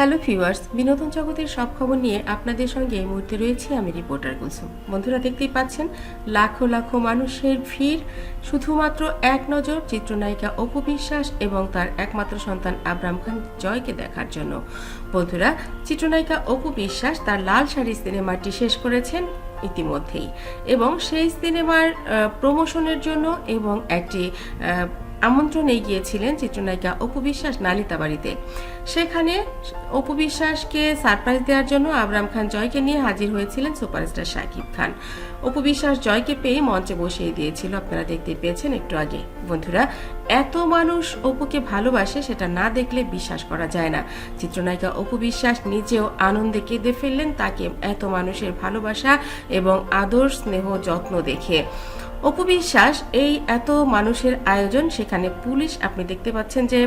Hello viewers, বিনোদন জগতের সব খবর নিয়ে আপনাদের সঙ্গে এই মুহূর্তে রয়েছি আমি রিপোর্টার কুলসুম। বন্ধুরা দেখতেই পাচ্ছেন, লাখো লাখো মানুষের ভিড়, শুধুমাত্র এক নজর চিত্রনায়িকা অপু বিশ্বাস এবং তার একমাত্র সন্তান আবরাম খান জয়কে দেখার জন্য। বন্ধুরা, চিত্রনায়িকা অপু বিশ্বাস তার লাল শাড়ি সিনেমাটি শেষ করেছেন ইতিমধ্যেই এবং সেই সিনেমার প্রমোশনের জন্য এবং একটি আমন্ত্রণে গিয়েছিলেন চিত্রনায়িকা অপু বিশ্বাস নালিতা বাড়িতে। সেখানে অপু বিশ্বাসকে সারপ্রাইজ দেওয়ার জন্য আবরাম খান জয়কে নিয়ে হাজির হয়েছিলেন সুপারস্টার শাকিব খান। অপু বিশ্বাস জয়কে পেয়ে মঞ্চে বসিয়ে দিয়েছিল, আপনারা দেখতে পেয়েছেন একটু আগে। বন্ধুরা, এত মানুষ অপুকে ভালোবাসে সেটা না দেখলে বিশ্বাস করা যায় না। চিত্রনায়িকা অপু বিশ্বাস নিজেও আনন্দে কেঁদে ফেললেন তাকে এত মানুষের ভালোবাসা এবং আদর, স্নেহ, যত্ন দেখে। অপু বিশ্বাস, এই এত মানুষের আয়োজন সেখানে পুলিশ, আপনি দেখতে পাচ্ছেন যে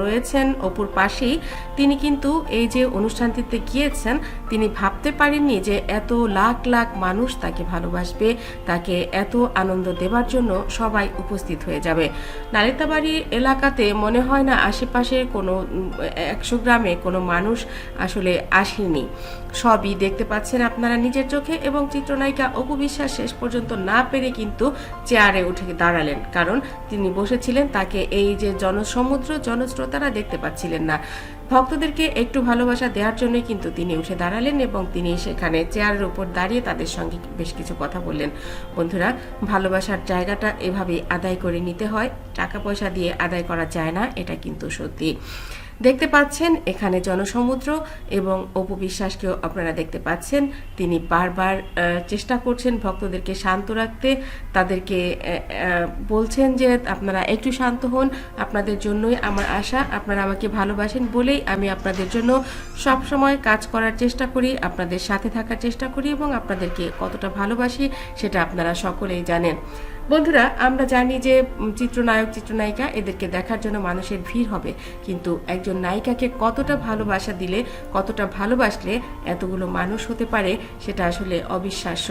রয়েছেন অপুর পাশেই। তিনি কিন্তু এই যে অনুষ্ঠানটিতে গিয়েছেন, তিনি ভাবতে পারেননি যে এত লাখ লাখ মানুষ তাকে ভালোবাসবে, তাকে এত আনন্দ দেবার জন্য সবাই উপস্থিত হয়ে যাবে। নালিতাবাড়ি এলাকাতে মনে হয় না আশেপাশে কোনো একশো গ্রামে কোনো মানুষ আসলে আসেনি। সবই দেখতে পাচ্ছেন আপনারা নিজের চোখে এবং চিত্রনায়িকা অপু বিশ্বাস শেষ পর্যন্ত না পেরে কিন্তু চেয়ারে উঠে দাঁড়ালেন। কারণ তিনি বসেছিলেন, তাকে এই যে জনসমুদ্র, জনস্রোতারা দেখতে পাচ্ছিলেন না। ভক্তদেরকে একটু ভালোবাসা দেওয়ার জন্যই কিন্তু তিনি উঠে দাঁড়ালেন এবং তিনি সেখানে চেয়ারের উপর দাঁড়িয়ে তাদের সঙ্গে বেশ কিছু কথা বললেন। বন্ধুরা, ভালোবাসার জায়গাটা এভাবেই আদায় করে নিতে হয়। টাকা পয়সা দিয়ে আদায় করা যায় না, এটা কিন্তু সত্যি। দেখতে পাচ্ছেন এখানে জনসমুদ্র এবং অপু বিশ্বাসকেও আপনারা দেখতে পাচ্ছেন। তিনি বারবার চেষ্টা করছেন ভক্তদেরকে শান্ত রাখতে। তাদেরকে বলছেন যে আপনারা একটু শান্ত হন, আপনাদের জন্যই আমার আশা, আপনারা আমাকে ভালোবাসেন বলেই আমি আপনাদের জন্য সব সময় কাজ করার চেষ্টা করি, আপনাদের সাথে থাকার চেষ্টা করি এবং আপনাদেরকে কতটা ভালোবাসি সেটা আপনারা সকলেই জানেন। বন্ধুরা, আমরা জানি যে চিত্রনায়ক, চিত্রনায়িকা এদেরকে দেখার জন্য মানুষের ভিড় হবে। কিন্তু একজন নায়িকাকে কতটা ভালোবাসা দিলে, কতটা ভালোবাসলে এতগুলো মানুষ হতে পারে, সেটা আসলে অবিশ্বাস্য।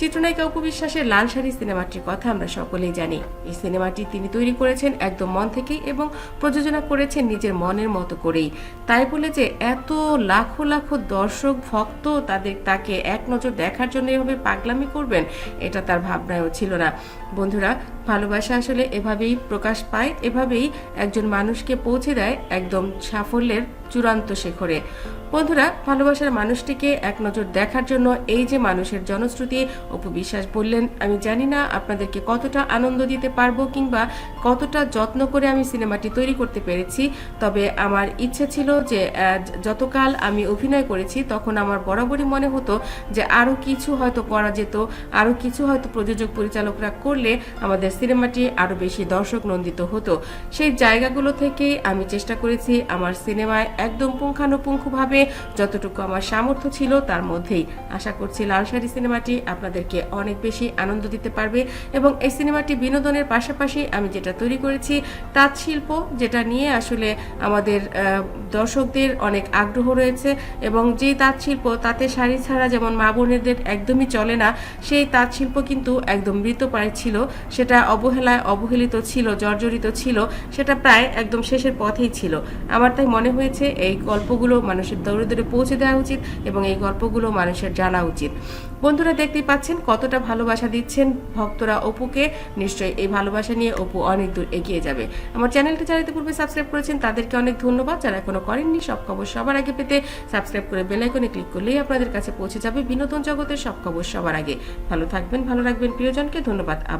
চিত্রনায়িকা উপবিশ্বাসের লাল শাড়ি সিনেমাটির কথা আমরা সকলেই জানি। এই সিনেমাটি তিনি তৈরি করেছেন একদম মন থেকেই এবং প্রযোজনা করেছেন নিজের মনের মতো করেই। তাই বলে যে এত লাখো লাখো দর্শক, ভক্ত তাদের তাকে এক নজর দেখার জন্য এভাবে পাগলামি করবেন, এটা তার ভাবনায়ও ছিল না। বন্ধুরা, ভালোবাসা আসলে এভাবেই প্রকাশ পায়, এভাবেই একজন মানুষকে পৌঁছে দেয় একদম সাফল্যের চূড়ান্ত শেখরে। বন্ধুরা, ভালোবাসার মানুষটিকে এক নজর দেখার জন্য এই যে মানুষের জনশ্রুতি, অপু বিশ্বাস বললেন, আমি জানি না আপনাদেরকে কতটা আনন্দ দিতে পারব কিংবা কতটা যত্ন করে আমি সিনেমাটি তৈরি করতে পেরেছি। তবে আমার ইচ্ছে ছিল যে যতকাল আমি অভিনয় করেছি, তখন আমার বরাবরই মনে হতো যে আরও কিছু হয়তো করা যেত আরও কিছু হয়তো প্রযোজক পরিচালকরা করলে আমাদের সিনেমাটি আরও বেশি দর্শক নন্দিত হতো। সেই জায়গাগুলো থেকেই আমি চেষ্টা করেছি আমার সিনেমায় একদম পুঙ্খানুপুঙ্খভাবে যতটুকু আমার সামর্থ্য ছিল তার মধ্যেই। আশা করছি লাল শাড়ি সিনেমাটি আপনাদেরকে অনেক বেশি আনন্দ দিতে পারবে এবং এই সিনেমাটি বিনোদনের পাশাপাশি আমি যেটা তৈরি করেছি তাঁত শিল্প, যেটা নিয়ে আসলে আমাদের দর্শকদের অনেক আগ্রহ রয়েছে এবং যেই তাঁত শিল্প, তাতে শাড়ি ছাড়া যেমন মা বোনেদের একদমই চলে না, সেই তাঁত শিল্প কিন্তু একদম মৃতপ্রায় ছিল। সেটা অবহেলায় অবহেলিত ছিল, জর্জরিত ছিল, সেটা প্রায় একদম শেষের পথেই ছিল। আমার তাই মনে হয়েছে এই গল্পগুলো মানুষের দৌড়ে দৌড়ে পৌঁছে দেওয়া উচিত এবং এই গল্পগুলো মানুষের জানা উচিত। বন্ধুরা দেখতেই পাচ্ছেন কতটা ভালোবাসা দিচ্ছেন ভক্তরা অপুকে। নিশ্চয়ই এই ভালোবাসা নিয়ে অপু অনেক দূর এগিয়ে যাবে। আমার চ্যানেলটি যারা ইতিপূর্বে সাবস্ক্রাইব করেছেন, তাদেরকে অনেক ধন্যবাদ। যারা এখনও করেননি, সব খবর সবার আগে পেতে সাবস্ক্রাইব করে বেল আইকনে ক্লিক করলেই আপনাদের কাছে পৌঁছে যাবে বিনোদন জগতের সব খবর সবার আগে। ভালো থাকবেন, ভালো রাখবেন প্রিয়জনকে। ধন্যবাদ।